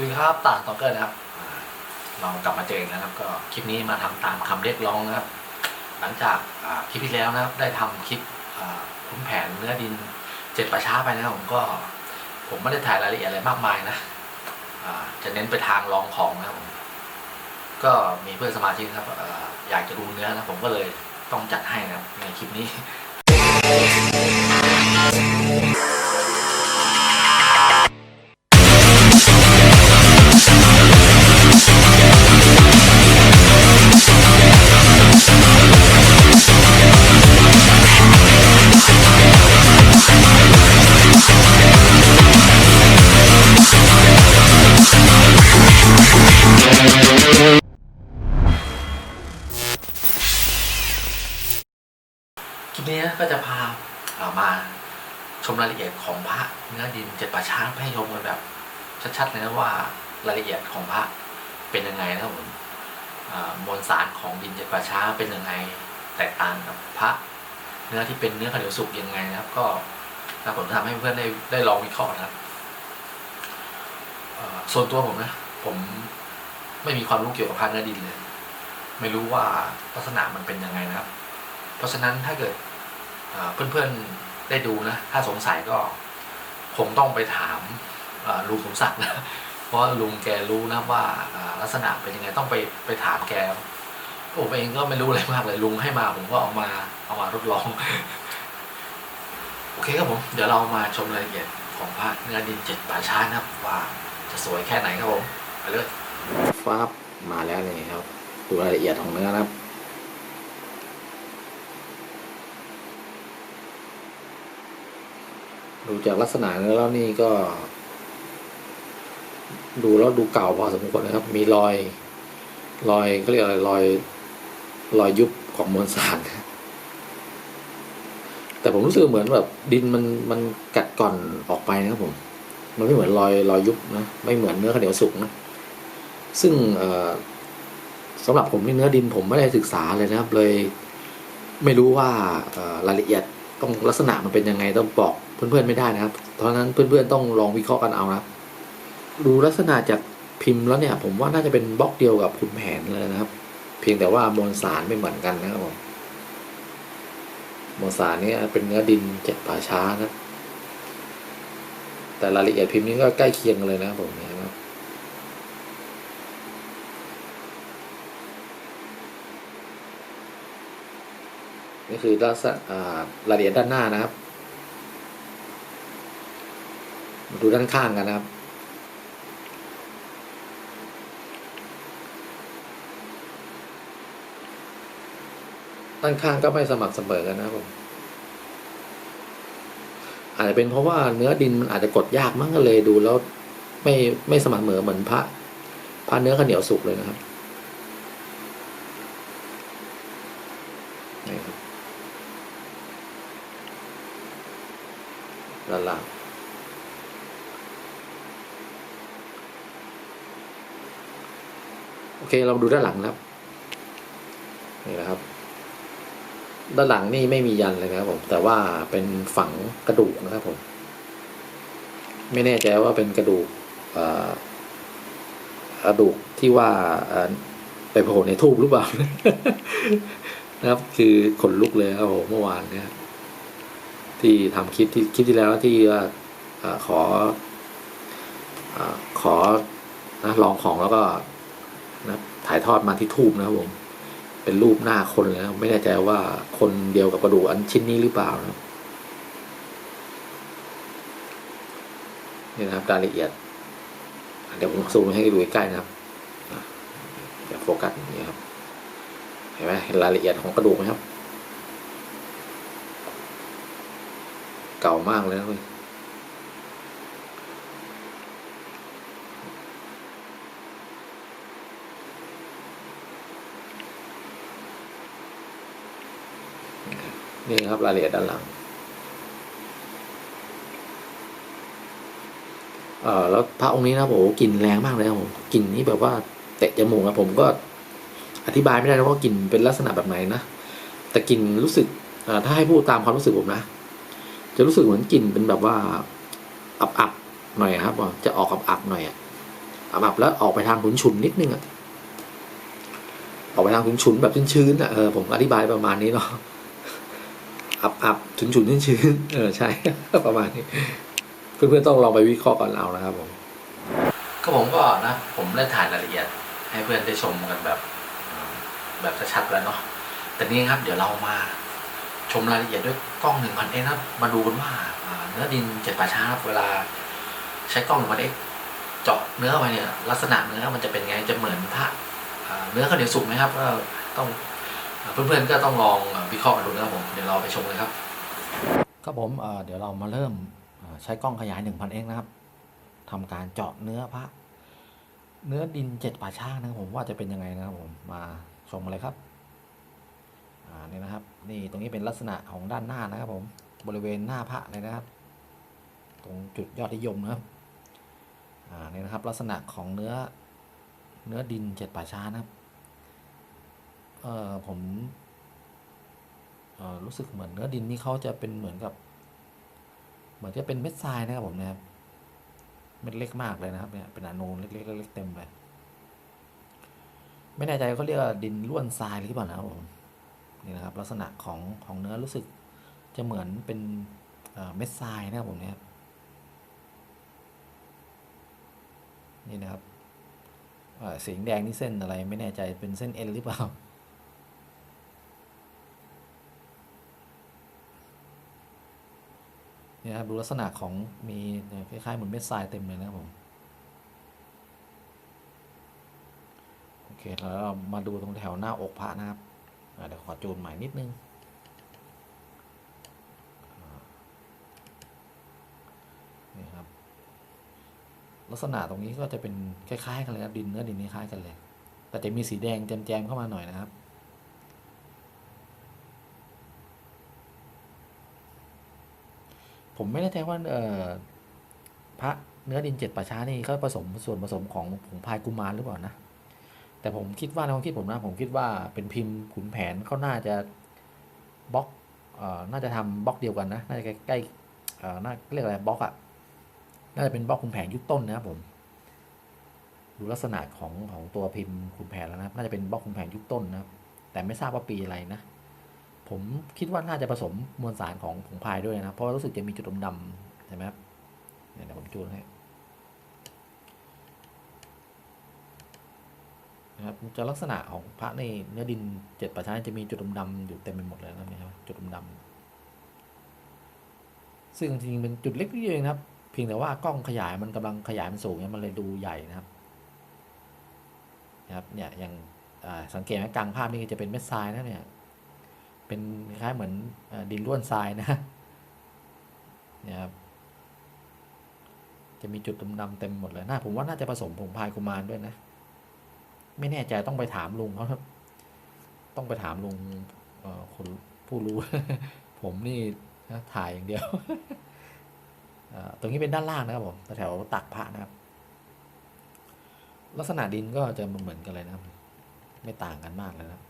สวัสดีครับต่างตองเกอร์นะครับ เรากลับมาเจอกันนะครับ ก็คลิปนี้มาทำตามคำเรียกร้องนะครับ หลังจากคลิปที่แล้วนะครับ ได้ทำคลิปอ่าคุ้มแผนเนื้อดินเจ็ดประช้าไปนะผมก็ ผมไม่ได้ถ่ายรายละเอียดอะไรมากมายนะจะเน้นไปทางรองของนะครับผมก็มีเพื่อนสมาชิกครับอ่าอยากจะดูเนื้อนะผมก็เลยต้องจัดให้นะครับในคลิปนี้ ก็จะพาเอ่อมาชมรายละเอียดของพระเนื้อดินเจ็ดป่าช้าให้ชมกันแบบชัดๆเลยนะว่ารายละเอียดของพระเป็นยังไงนะครับผมมวลสารของดินเจ็ดป่าช้าเป็นยังไงแตกต่างกับพระเนื้อที่เป็นเนื้อขาวเหนียวสุกยังไงนะครับ ก็นะผมจะทำให้เพื่อนได้ได้ลองวิเคราะห์นะครับส่วนตัวผมนะ ผมไม่มีความรู้เกี่ยวกับพระเนื้อดินเลย ไม่รู้ว่าลักษณะมันเป็นยังไงนะครับ เพราะฉะนั้นถ้าเกิด เพื่อนๆได้ดูนะ ถ้าสงสัยก็คงต้องไปถามลุงสมศักดิ์นะเพราะลุงแกรู้นะว่าลักษณะเป็นยังไงต้องไปไปถามแกผมเองก็ไม่รู้อะไรมากเลยลุงให้มาผมก็เอามาเอามาทดลอง โอเคครับผม เดี๋ยวเรามาชมรายละเอียดของพระเนื้อดินเจ็ดป่าช้านะครับ ว่าจะสวยแค่ไหนครับผมไปเลยฟ้าบมาแล้วนี่ครับ ดูรายละเอียดของเนื้อนะครับ ดูจากลักษณะแล้วนี่ก็ ดูแล้วดูเก่าพอสมควรนะครับ มีรอย รอยเขาเรียกอะไรรอย รอยยุบของมวลสารแต่ผมรู้สึกเหมือนแบบดินมันมันกัดก่อนออกไปนะครับผม มันไม่เหมือนรอยรอยยุบนะไม่เหมือนเนื้อข้าวเหนียวสุกนะซึ่งสำหรับผมนี่เนื้อดินผมไม่ได้ศึกษาเลยนะครับ เลย ไม่รู้ว่ารายละเอียดต้องลักษณะมันเป็นยังไงต้องบอก เพื่อนๆไม่ได้นะครับเพราะนั้นเพื่อนๆต้องลองวิเคราะห์กันเอานะดูลักษณะจากพิมพ์แล้วเนี่ย ผมว่าน่าจะเป็นบล็อกเดียวกับคุณแผนเลยนะครับ เพียงแต่ว่ามวลสารไม่เหมือนกันนะครับผมมวลสารนี่เป็นเนื้อดินเจ็ดป่าช้านะแต่รายละเอียดพิมพ์นี้ก็ใกล้เคียงกันเลยนะครับผมเนี่ยนะครับนี่คือลักษณะรายละเอียดด้านหน้านะครับ มาดูด้านข้างกันนะครับ ด้านข้างก็ไม่สม่ำเสมอกันนะครับผมอาจจะเป็นเพราะว่าเนื้อดินมันอาจจะกดยากมั้งก็เลยดูแล้ว ไม่ไม่สม่ำเสมอเหมือนพระพระเนื้อข้าวเหนียวสุกเลยนะครับนี่ครับด้านล่าง โอเคเราดูด้านหลังนะครับนี่นะครับ ด้านหลังนี่ไม่มียันเลยนะครับผมแต่ว่าเป็นฝังกระดูกนะครับผม ไม่แน่ใจว่าเป็นกระดูกกระดูกที่ว่าไปโผล่ในทูบหรือเปล่านะครับ คือขนลุกเลยครับผมเมื่อวานเนี่ยที่ทำคลิปที่คลิปที่แล้วที่ว่าขออขอนะลองของแล้วก็ ถ่ายทอดมาที่ทูบนะครับผม เป็นรูปหน้าคนเลยนะไม่แน่ใจว่าคนเดียวกับกระดูกอันชิ้นนี้หรือเปล่านะนี่นะครับรายละเอียด เดี๋ยวผมซูมให้ดูใกล้นะครับอะเดี๋ยวโฟกัสอย่างนี้ครับ เห็นไหมเห็นรายละเอียดของกระดูกไหมครับ เก่ามากเลยนะเว้ย นี่ครับรายละเอียดด้านหลังเออแล้วพระองค์นี้นะโอ้กลิ่นแรงมากเลยครับผมกลิ่นนี้แบบว่าเตะจมูกนะผมก็อธิบายไม่ได้นะว่ากลิ่นเป็นลักษณะแบบไหนนะแต่กลิ่นรู้สึกอถ้าให้พูดตามความรู้สึกผมนะจะรู้สึกเหมือนกลิ่นเป็นแบบว่า อับๆหน่อยครับจะออกอับๆหน่อยอะอับๆแล้วออกไปทางขุนฉุนนิดนึงอะออกไปทางขุนฉุนแบบชื้นๆอะเออผมอธิบายประมาณนี้เนาะ อับอับฉุนฉุนๆชื้นๆเออใช่ ประมาณนี้ เพื่อนๆต้องลองไปวิเคราะห์กันเอานะครับผมก็ผมก็นะ ผมได้ถ่ายรายละเอียด ให้เพื่อนได้ชมกันแบบ แบบชัดๆแล้วเนาะแต่นี้ครับ เดี๋ยวเรามาชมรายละเอียดด้วยกล้องหนึ่งพันเอ็กครับมาดูกันว่าเนื้อดินเจ็ดป่าช้าเวลาใช้กล้องหนึ่งพันเอ็กเจาะเนื้อไปเนี่ย ลักษณะเนื้อมันจะเป็นไงจะเหมือนพระอ่าเนื้อข้าวเหนียวสุกไหมครับก็ต้อง เพื่อนๆก็ต้องลองวิเคราะห์กันดูนะครับผมเดี๋ยวเราไปชมเลยครับครับผมเดี๋ยวเรามาเริ่มใช้กล้องขยาย 1,000 x นะครับทำการเจาะเนื้อพระเนื้อดินเจ็ดป่าช้านะครับผมว่าจะเป็นยังไงนะครับผมมาชมเลยครับอ่านี่นะครับ นี่ตรงนี้เป็นลักษณะของด้านหน้านะครับผมบริเวณหน้าพระเลยนะครับ ตรงจุดยอดนิยมนะครับอ่านี่นะครับ ลักษณะของเนื้อเนื้อดินเจ็ดป่าช้านะครับ เอ่อผมเอ่อรู้สึกเหมือนเนื้อดินนี่เขาจะเป็นเหมือนกับ เหมือนจะเป็นเม็ดทรายนะครับผมนะครับเม็ดเล็กมากเลยนะครับเนี่ยเป็นอนูเล็กๆเล็กๆเต็มเลยไม่แน่ใจเขาเรียกว่าดินล้วนทรายหรือเปล่านะครับผมนี่นะครับ ลักษณะของของเนื้อรู้สึกจะเหมือนเป็นเม็ดทรายนะครับผมเนี่ยนี่นะครับเอ่อสีแดงนี่เส้นอะไรไม่แน่ใจเป็นเส้นเอ็นหรือเปล่า เนี่ยครับดูลักษณะของมีเนี่ยคล้ายๆเหมือนเม็ดทรายเต็มเลยนะครับผมโอเคแล้วเรามาดูตรงแถวหน้าอกพระนะครับเดี๋ยวขอจูนใหม่นิดนึงนี่ครับลักษณะตรงนี้ก็จะเป็นคล้ายๆกันเลยครับดินเนื้อดินนี่คล้ายกันเลย แต่จะมีสีแดงแจมๆเข้ามาหน่อยนะครับ ผมไม่แน่ใจว่าเอ่อพระเนื้อดินเจ็ดป่าช้านี่เขาผสมส่วนผสมของผงพายกุมารหรือเปล่านะ แต่ผมคิดว่าในความคิดผมนะผมคิดว่าเป็นพิมพ์ขุนแผนเขาน่าจะบล็อกเอ่อน่าจะทำบล็อกเดียวกันนะน่าจะใกล้เอ่อน่าเรียกอะไรบล็อกอะน่าจะเป็นบล็อกขุนแผนยุคต้นนะครับผมดูลักษณะของของตัวพิมพ์ขุนแผนแล้วนะครับน่าจะเป็นบล็อกขุนแผนยุคต้นนะครับแต่ไม่ทราบว่าปีอะไรนะ ผมคิดว่าน่าจะผสมมวลสารของผงพายด้วยนะเพราะรู้สึกจะมีจุดดำๆใช่ไหมครับเนี่ยเดี๋ยวผมจูนให้นะครับจะลักษณะของพระในเนื้อดินเจ็ดประชาจะมีจุดดำๆอยู่เต็มไปหมดเลยนะครับจุดดำๆซึ่งจริงๆเป็นจุดเล็กนิดเดียวเองนะครับ เพียงแต่ว่ากล้องขยายมันกำลังขยายมันสูงเนี่ยมันเลยดูใหญ่นะครับนะครับเนี่ยอย่างสังเกตไหมกลางภาพนี่จะเป็นเม็ดทรายนะเนี่ย เป็นคล้ายเหมือนดินร่วนทรายนะนี่ยครับจะมีจุดดำๆเต็มหมดเลยน่าผมว่าน่าจะผสมผงพายกุมารด้วยนะ ไม่แน่ใจต้องไปถามลุงเขาครับ ต้องไปถามลุงคนผู้รู้ ผมนี่นะถ่ายอย่างเดียวตรงนี้เป็นด้านล่างนะครับผมแถวตักพระนะครับ ลักษณะดินก็จะเหมือนกันเลยนะครับ ไม่ต่างกันมากเลยนะ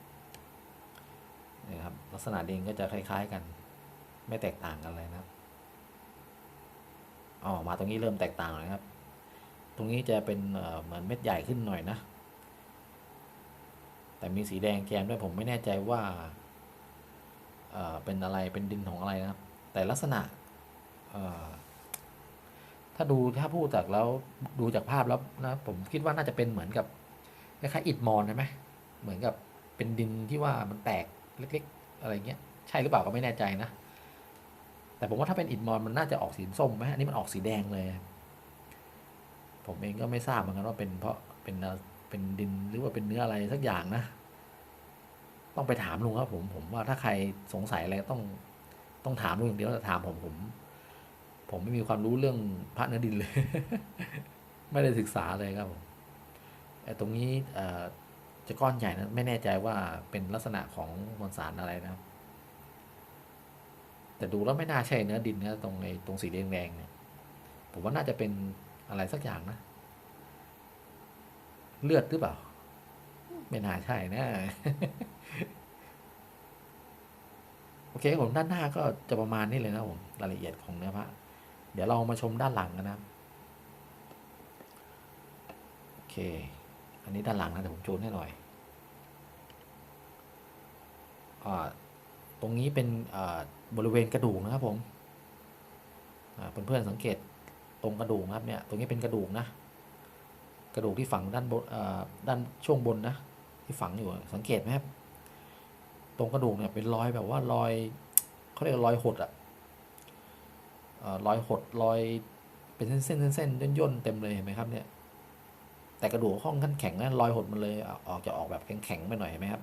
นี่ครับลักษณะดินก็จะคล้าย ๆ กัน ไม่แตกต่างกันเลยนะครับอ๋อมาตรงนี้เริ่มแตกต่างเลยครับ ตรงนี้จะเป็นเหมือนเม็ดใหญ่ขึ้นหน่อยนะ แต่มีสีแดงแกมด้วยผมไม่แน่ใจว่าเออเป็นอะไรเป็นดินของอะไรนะครับ แต่ลักษณะถ้าดูถ้าพูดจากแล้วดูจากภาพแล้วนะผมคิดว่าน่าจะเป็นเหมือนกับคล้ายๆอิฐมอนใช่ไหมเหมือนกับเป็นดินที่ว่ามันแตก เล็ก ๆ อะไรเงี้ยใช่หรือเปล่าก็ไม่แน่ใจนะ แต่ผมว่าถ้าเป็นอิฐมอนมันน่าจะออกสีส้มไหมอันนี้มันออกสีแดงเลย ผมเองก็ไม่ทราบเหมือนกันว่าเป็นเพราะเป็นเป็นดินหรือว่าเป็นเนื้ออะไรสักอย่างนะ ต้องไปถามลุงครับผมผมว่าถ้าใครสงสัยอะไรต้องต้องถามลุงอย่างเดียวแต่ถามผมผม ผมไม่มีความรู้เรื่องพระเนื้อดินเลย ไม่ได้ศึกษาเลยครับผมแต่ตรงนี้อ่อ จะก้อนใหญ่นะไม่แน่ใจว่าเป็นลักษณะของมวลสารอะไรนะครับ แต่ดูแล้วไม่น่าใช่เนื้อดินนะตรงไอ้ตรงสีแดงๆเนี่ยผมว่าน่าจะเป็นอะไรสักอย่างนะ เลือดหรือเปล่า ไม่น่าใช่นะ โอเคผมด้านหน้าก็จะประมาณนี้เลยนะผมรายละเอียดของเนื้อพระเดี๋ยวเรามาชมด้านหลังกันนะครับเค อันนี้ด้านหลังนะเดี๋ยวผมจูนให้หน่อยอตรงนี้เป็นบริเวณกระดูกนะครับผมเพื่อนๆสังเกตตรงกระดูกนะครับเนี่ยตรงนี้เป็นกระดูกนะ กระดูกที่ฝังด้านบนด้านช่วงบนนะ ที่ฝังอยู่สังเกตไหมครับตรงกระดูกเนี่ยเป็นรอยแบบว่ารอยเขาเรียกรอยหดอะรอยหดรอยเป็นเส้นเส้นๆเส้นๆย่นๆเต็มเลยเห็นไหมครับเนี่ย แต่กระดูกห้องขั้นแข็งนะรอยหดมันเลยออกจะออกแบบแข็งๆไปหน่อยเห็นไหมครับ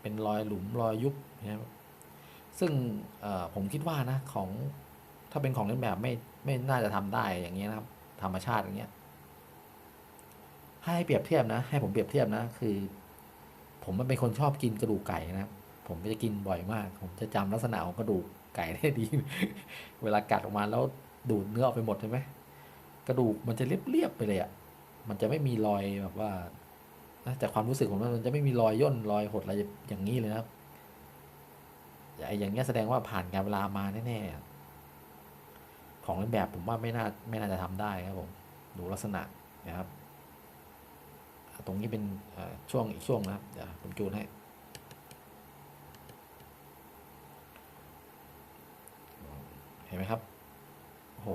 เป็นรอยหลุมรอยยุบนะครับซึ่งผมคิดว่านะของถ้าเป็นของเล่นแบบไม่ไม่น่าจะทำได้อย่างเงี้ยนะครับ ธรรมชาติอย่างเงี้ยให้เปรียบเทียบนะ ให้ผมเปรียบเทียบนะ คือ ผมมันเป็นคนชอบกินกระดูกไก่นะผมจะกินบ่อยมาก ผมจะจำลักษณะของกระดูกไก่ได้ดี เวลากัดออกมาแล้วดูดเนื้อออกไปหมดใช่ไหมกระดูกมันจะเรียบๆไปเลยอะ มันจะไม่มีรอยแบบว่านะจากความรู้สึกของมันมันจะไม่มีรอยย่นรอยหดอะไรอย่างนี้เลยนะครับไอ้อย่างเงี้ยแสดงว่าผ่านการเวลามาแน่ๆของเล่นแบบผมว่าไม่น่าไม่น่าจะทำได้ครับผมดูลักษณะนะครับ ตรงนี้เป็นช่วงอีกช่วงนะครับเดี๋ยวผมจูนให้เห็นไหมครับโอ้โห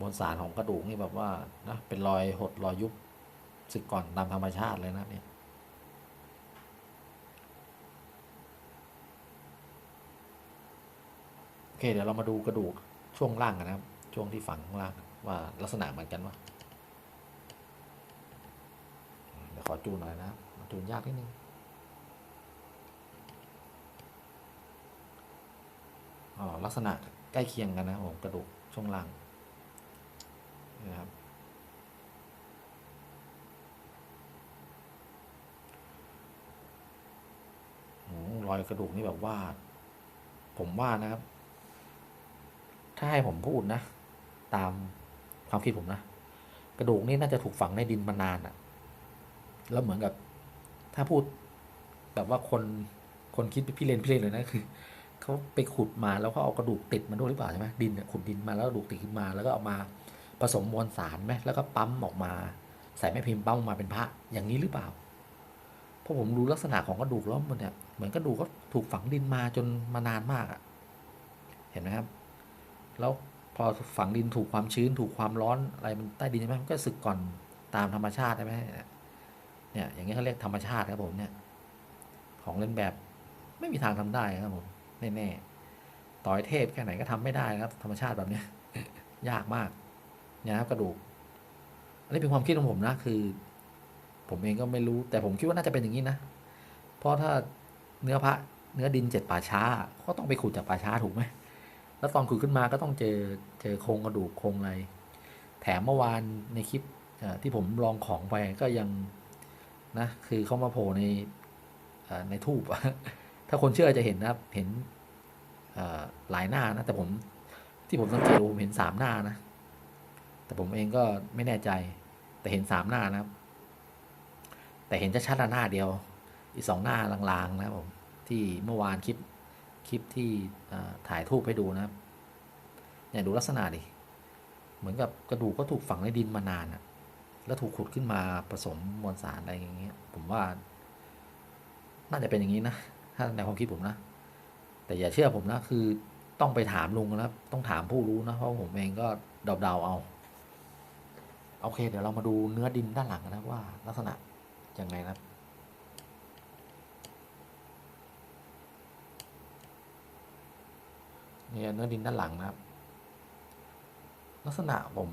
มวลสารของกระดูกนี่แบบว่านะเป็นรอยหดรอยยุบสึกก่อนตามธรรมชาติเลยนะเนี่ยโอเคเดี๋ยวเรามาดูกระดูกช่วงล่างกันนะครับ ช่วงที่ฝังข้างล่างว่าลักษณะเหมือนกันว่าเดี๋ยวขอจูนหน่อยนะจูนยากนิดนึงอ๋อลักษณะใกล้เคียงกันนะผมกระดูกช่วงล่าง นะครับอรอยกระดูกนี่แบบว่า ผมว่านะครับ ถ้าให้ผมพูดนะ ตามความคิดผมนะ กระดูกนี่น่าจะถูกฝังในดินมานานอะแล้วเหมือนกับ ถ้าพูดแบบว่าคนคนคิดพี่เลนพี่เลนเลยนะคือเขาไปขุดมาแล้วเขาเอากระดูกติดมาด้วยหรือเปล่าใช่ไหมดินเนี่ยขุดดินมาแล้วกระดูกติดขึ้นมาแล้วก็เอามา ผสมมวลสารไหมแล้วก็ปั๊มออกมา ใส่แม่พิมพ์ปั๊มออกมาเป็นพระอย่างนี้หรือเปล่า เพราะผมรู้ลักษณะของกระดูกแล้วมันเนี่ยเหมือนกระดูกก็ถูกฝังดินมาจนมานานมากอะเห็นไหมครับ แล้วพอฝังดินถูกความชื้น ถูกความร้อนอะไรมันใต้ดินใช่ไหมมันก็สึกก่อนตามธรรมชาติใช่ไหมเนี่ย อย่างนี้เขาเรียกธรรมชาติครับผมเนี่ย ของเล่นแบบไม่มีทางทำได้ครับผมแน่ๆต่อยเทพแค่ไหนก็ทำไม่ได้ครับ ธรรมชาติแบบเนี้ย ยากมาก นี่ยครับกระดูก อันนี้เป็นความคิดของผมนะ คือ ผมเองก็ไม่รู้ แต่ผมคิดว่าน่าจะเป็นอย่างนี้นะ เพราะถ้าเนื้อพระเนื้อดินเจ็ดป่าช้า ก็ต้องไปขุดจากป่าช้าถูกไหม แล้วตอนขุดขึ้นมาก็ต้องเจอเจอโครงกระดูกโครงอะไร แถมเมื่อวานในคลิปที่ผมลองของไปก็ยังนะ คือเขามาโผล่ในในทูบถ้าคนเชื่อจะเห็นนะเห็นหลายหน้านะ แต่ผมที่ผมสังเกตผมเห็นสามหน้านะ แต่ผมเองก็ไม่แน่ใจ แต่เห็นสามหน้านะครับ แต่เห็นชัดๆหน้าเดียว อีกสองหน้าลางๆนะครับผม ที่เมื่อวานคลิปคลิปที่ถ่ายทูบให้ดูนะครับเนี่ยดูลักษณะดิ เหมือนกับกระดูกก็ถูกฝังในดินมานานอะแล้วถูกขุดขึ้นมาผสมมวลสารอะไรอย่างเงี้ย ผมว่า น่าจะเป็นอย่างนี้นะ ถ้าในความคิดผมนะ แต่อย่าเชื่อผมนะ คือต้องไปถามลุงนะครับ ต้องถามผู้รู้นะ เพราะผมเองก็เดาๆเอา โอเค เดี๋ยวเรามาดูเนื้อดินด้านหลังนะว่าลักษณะยังไงนะครับเนี่ยเนื้อดินด้านหลังนะครับ ลักษณะผม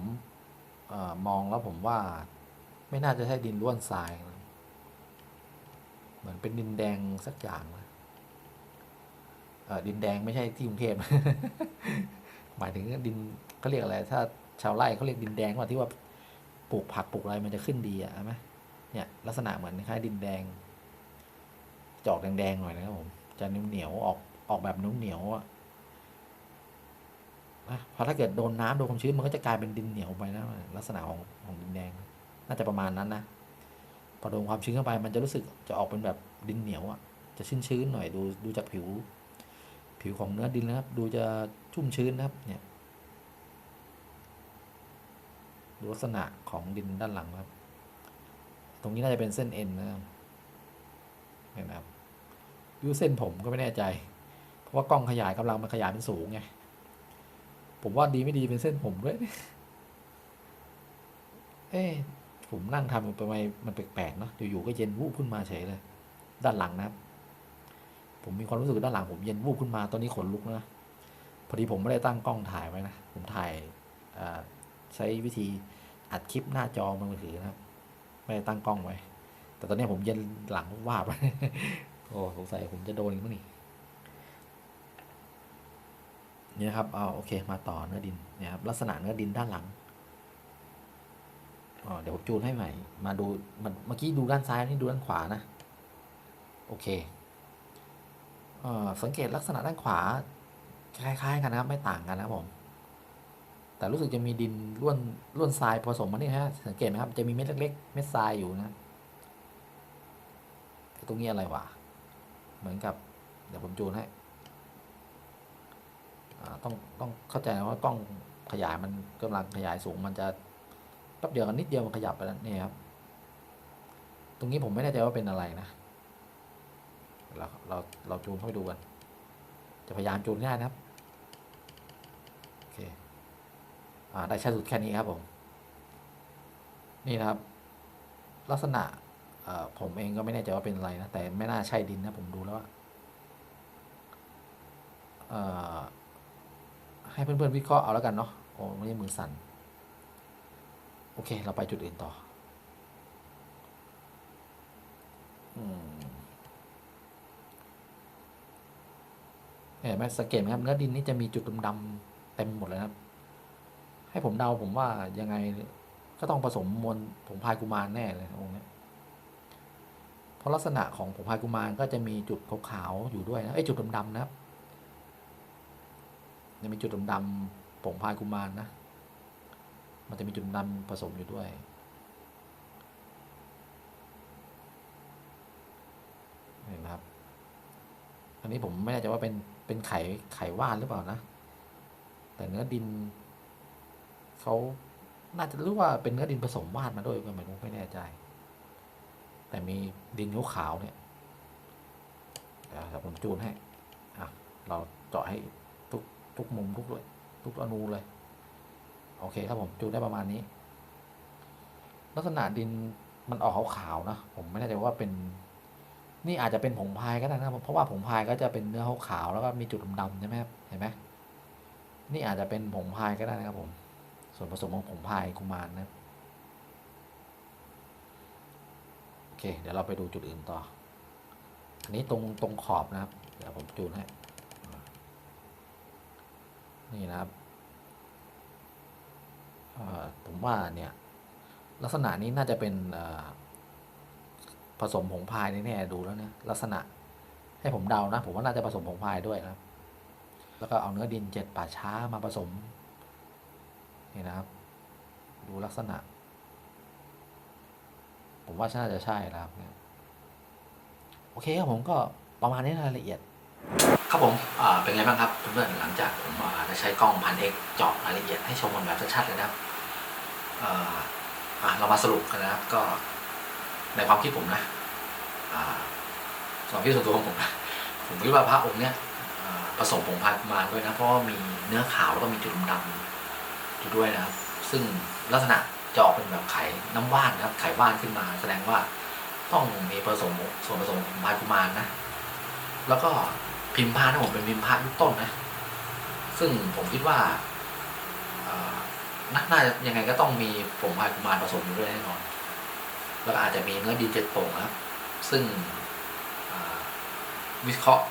ออมองแล้วผมว่าไม่น่าจะใช่ดินล้วนทรายนะเหมือนเป็นดินแดงสักอย่างนะดินแดงไม่ใช่ที่กรุงเทพหมายถึงดินเขาเรียกอะไร ถ้าชาวไร่เขาเรียกดินแดงว่าที่ว่า ปลูกผักปลูกอะไรมันจะขึ้นดีอะใช่ไหมเนี่ยลักษณะเหมือนคล้ายดินแดงจอกแดงๆหน่อยนะครับผมจะเหนียวๆออกออกแบบเหนียวๆอะนะพราะถ้าเกิดโดนน้ำโดนความชื้นมันก็จะกลายเป็นดินเหนียวไปนะลักษณะของของดินแดง น่าจะประมาณนั้นนะพอโดนความชื้นเข้าไปมันจะรู้สึกจะออกเป็นแบบดินเหนียวอะจะชื้นๆหน่อยดูดูจากผิว ผิวของเนื้อดินนะครับ ดูจะชุ่มชื้นนะครับเนี่ย ดูลักษณะของดินด้านหลังครับ ตรงนี้น่าจะเป็นเส้นเอ็นนะครับเห็นไหมครับดูเส้นผมก็ไม่แน่ใจ เพราะว่ากล้องขยายกำลังมันขยายเป็นสูงไง ผมว่าดีไม่ดีเป็นเส้นผมด้วย เอ๊ะผมนั่งทำไปไมมันแปลกๆเนาะอยู่ๆก็เย็นวูบขึ้นมาเฉยเลย ด้านหลังนะครับ ผมมีความรู้สึกด้านหลังผมเย็นวูบขึ้นมาตอนนี้ขนลุกนะ พอดีผมไม่ได้ตั้งกล้องถ่ายไว้นะ ผมถ่ายอ่า ใช้วิธีอัดคลิปหน้าจอมือถือนะครับ ไม่ได้ตั้งกล้องไว้ แต่ตอนนี้ผมเย็นหลังว่าบโอ้สงสัยผมจะโดนอีกมั้งนี่เนี่ยครับเอาโอเคมาต่อเนื้อดินนี่ยครับลักษณะเนื้อดินด้านหลังอ๋อเดี๋ยวผมจูนให้ใหม่ มาดูมันเมื่อกี้ดูด้านซ้ายนี่ดูด้านขวานะ โอเคเออสังเกตลักษณะด้านขวาคล้ายๆกันนะครับไม่ต่างกันนะผม แต่รู้สึกจะมีดินร่วนร่วนทรายผสมมานี่ฮะสังเกตไหมครับ จะมีเม็ดเล็กๆ เม็ดทรายอยู่นะตรงนี้อะไรวะเหมือนกับ เดี๋ยวผมจูนให้ต้องต้องเข้าใจนะว่ากล้องขยายมันกำลังขยายสูงมันจะแป๊บเดียวกันนิดเดียวมันขยับไปแล้วนี่ครับ ตรงนี้ผมไม่แน่ใจว่าเป็นอะไรนะเราเราเราจูนเข้าไปดูกันจะพยายามจูนง่ายนะครับ โอเค อ่า ได้ชัดสุดแค่นี้ครับผม นี่นะครับ ลักษณะผมเองก็ไม่แน่ใจว่าเป็นอะไรนะ แต่ไม่น่าใช่ดินนะผมดูแล้วให้เพื่อนๆวิเคราะห์เอาแล้วกันเนาะโอ้ไม่ใช่มือสั่น โอเค เราไปจุดอื่นต่ออืมเห็นไหมสังเกตไหมครับเนื้อดินนี่จะมีจุดดำๆเต็มหมดเลยนะครับ ให้ผมเดาผมว่ายังไงก็ต้องผสมมวลผงพายกุมารแน่เลยองค์นี้เพราะลักษณะของผงพายกุมารก็จะมีจุดขาวๆอยู่ด้วยนะไอ้จุดดำๆนะครับจะมีจุดดำๆผงพายกุมารนะมันจะมีจุดดำผสมอยู่ด้วยเห็นไหมครับ อันนี้ผมไม่แน่ใจว่าเป็นเป็นไข่ไข่ว่านหรือเปล่านะ แต่เนื้อดิน เขาน่าจะรู้ว่าเป็นเนื้อดินผสมวานมาด้วยก็ไม่รู้ไม่แน่ใจ แต่มีดินขาวเนี่ยเดี๋ยวผมจูนให้อะเราเจาะให้ทุกทุกมุมทุกเลยทุกอนูเลย โอเคครับผมจูนได้ประมาณนี้ ลักษณะดินมันออกขาวๆนะผมไม่แน่ใจว่าเป็น นี่อาจจะเป็นผงพายก็ได้นะครับเพราะว่าผงพายก็จะเป็นเนื้อขาวๆแล้วก็มีจุดดำๆใช่ไหมครับเห็นไหมนี่อาจจะเป็นผงพายก็ได้นะครับผม ส่วนผสมของผงพายกุมารนะโอเค เดี๋ยวเราไปดูจุดอื่นต่อ อันนี้ตรงตรงขอบนะครับ เดี๋ยวผมจูนให้ นี่นะครับผมว่าเนี่ยลักษณะนี้น่าจะเป็นผสมผงพายแน่ๆดูแล้วเนี่ยลักษณะให้ผมเดานะ ผมว่าน่าจะผสมผงพายด้วยนะ แล้วก็เอาเนื้อดินเจ็ดป่าช้ามาผสม นี่นะครับ ดูลักษณะ ผมว่าน่าจะใช่นะครับเนี่ยโอเคครับผมก็ประมาณนี้รายละเอียด ครับผมเป็นไงบ้างครับเพื่อนๆหลังจากผมได้ใช้กล้องพันเอกเจาะรายละเอียดให้ชมกันแบบชัดๆเลยนะครับเรามาสรุปกันนะครับก็ในความคิดผมนะความคิดส่วนตัวของผมนะผมคิดว่าพระองค์เนี้ยผสมผงพายกุมารด้วยนะเพราะว่ามีเนื้อขาวแล้วก็มีจุดดำ อยู่ด้วยนะครับ ซึ่งลักษณะจะออกเป็นแบบไข่น้ำว่านนะครับ ไข่ว่านขึ้นมา แสดงว่าต้องมีผสมส่วนผสมของพายกุมารนะแล้วก็พิมพ์ผ้านะผมเป็นพิมพ์ผ้ายุคต้นนะ ซึ่งผมคิดว่าน่าจะยังไงก็ต้องมีผงพายกุมารผสมอยู่ด้วยแน่นอน แล้วอาจจะมีเนื้อดินเจ็ดโป่งครับ ซึ่งวิเคราะห์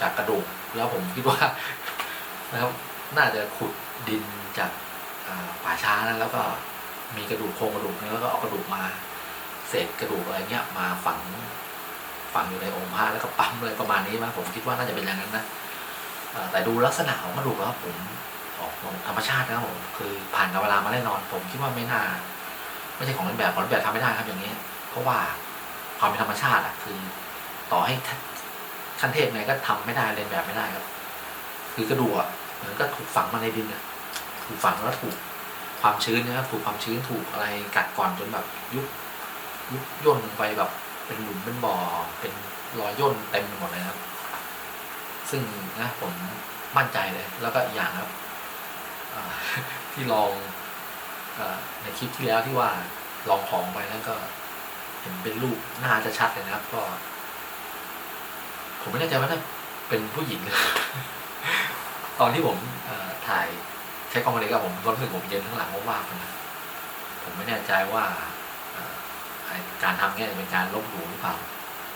จากกระดูก แล้วผมคิดว่านะครับ น่าจะขุดดินจาก ป่าช้านะแล้วก็มีกระดูกโครงกระดูกนี่ยแล้วก็เอากระดูกมาเศษกระดูกอะไรเงี้ยมาฝังฝังอยู่ในองค์พระแล้วก็ปั๊มเลยประมาณนี้มั้งผมคิดว่าน่าจะเป็นอย่างนั้นนะแต่ดูลักษณะของกระดูกแล้วผมออกธรรมชาตินะครับผมคือผ่านกับเวลามาแน่นอน ผมคิดว่าไม่น่าไม่ใช่ของเล่นแบบของเล่นแบบทำไม่ได้ครับอย่างนี้ เพราะว่าความเป็นธรรมชาติอะคือต่อให้ขั้นเทพไงก็ทำไม่ได้เล่นแบบไม่ได้ครับ คือกระดูกอะเหมือนก็ถูกฝังมาในดินอะ ถูกฝังแล้วถูกความชื้นนะครับถูกความชื้นถูกอะไรกัดก่อนจนแบบยุบยุบย่นลงไปแบบ เป็นหลุมเป็นบ่อ เป็นรอยย่นเต็มหมดเลยครับ ซึ่งนะผมมั่นใจเลย แล้วก็อีกอย่างครับที่ลองอในคลิปที่แล้วที่ว่าลองของไปแล้วก็ เห็นเป็นรูปหน้าจะชัดเลยนะครับ ก็ ผมไม่แน่ใจว่าถ้าเป็นผู้หญิง ตอนที่ผมถ่าย ช้กล้องมาเลยกับผมความรู้สึกผมเย็นข้างหลังว่างๆนะผมไม่แน่ใจว่าการทำเนี่ยเป็นการลบหลู่หรือเปล่า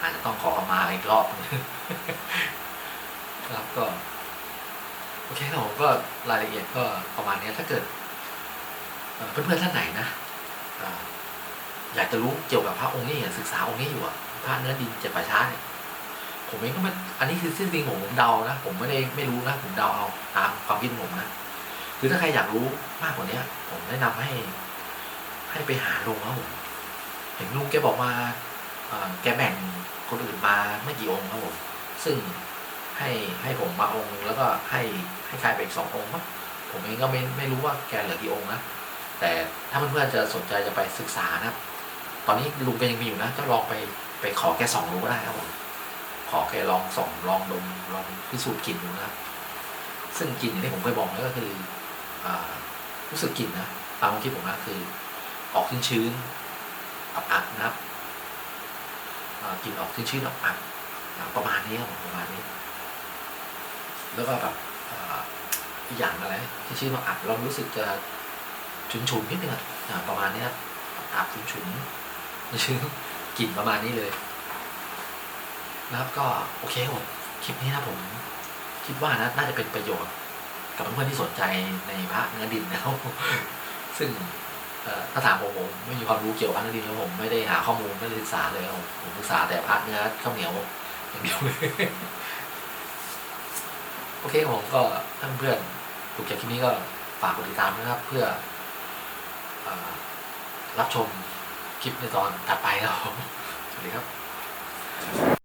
อาจจะต้องขอมาอีกรอบนึงครับก็โอเคครับผมก็รายละเอียดก็ประมาณนี้ถ้าเกิดเอ่อเพื่อนๆท่านไหนนะอยากจะรู้เกี่ยวกับพระองค์นี้อยากศึกษาองค์นี้อยู่อะพระเนื้อดินเจ็ดป่าช้าเนี่ยผมเองก็ไม่อันนี้คือเสิ่งจริงผมผมเดานะ ผมไม่ได้ไม่รู้นะ ผมเดาเอาตามความคิดผมนะ คือถ้าใครอยากรู้มากกว่านี้ผมแนะนำให้ ให้ไปหาลุงครับผมเห็นลุงแกบอกมาเอ่อแกแบ่งคนอื่นมาไม่กี่องค์ครับผมซึ่งให้ให้ผมมาองค์นึงแล้วก็ให้ให้ใครไปอีกสององค์มั้งผมเองก็ไม่ไม่รู้ว่าแกเหลือกี่องค์นะแต่ถ้าเพื่อนๆจะสนใจจะไปศึกษานะครับตอนนี้ลุงแกยังมีอยู่นะก็ลองไปไปขอแกส่องดูก็ได้ครับผมขอแกลองส่องลองดมลองพิสูจน์กลิ่นดูนะครับซึ่งกลิ่นที่ผมเคยบอกไว้ก็คือ รู้สึกกลิ่นนะตามความคิดผมนะคือ ออกชื้นๆอับๆนะครับกลิ่นออกชื้นๆอับอ่าประมาณนี้ครับผมประมาณนี้ แล้วก็แบบอีกอย่างอะไรที่ชื่อว่าอับเรารู้สึกจะฉุนฉุนนิดนึงอะประมาณนี้ครับอับฉุนฉุนชื่อกลิ่นประมาณนี้เลยนะครับก็โอเคครับผมคลิปนี้นะผม คิดว่านะน่าจะเป็นประโยชน์ กับเพื่อนที่สนใจในพระเนื้อดินนะครับซึ่งถ้าถามผมผมไม่มีความรู้เกี่ยวกับพระเนื้อดินครับผมไม่ได้หาข้อมูลไม่ได้ศึกษาเลยผมผมศึกษาแต่พระเนื้อข้าวเหนียวอย่างเดียวเลยโอเคผมก็ท่านเพื่อนถูกใจคลิปนี้ก็ฝากกดติดตามนะครับ เพื่ออรับชมคลิปในตอนถัดไปครับสวัสดีครับ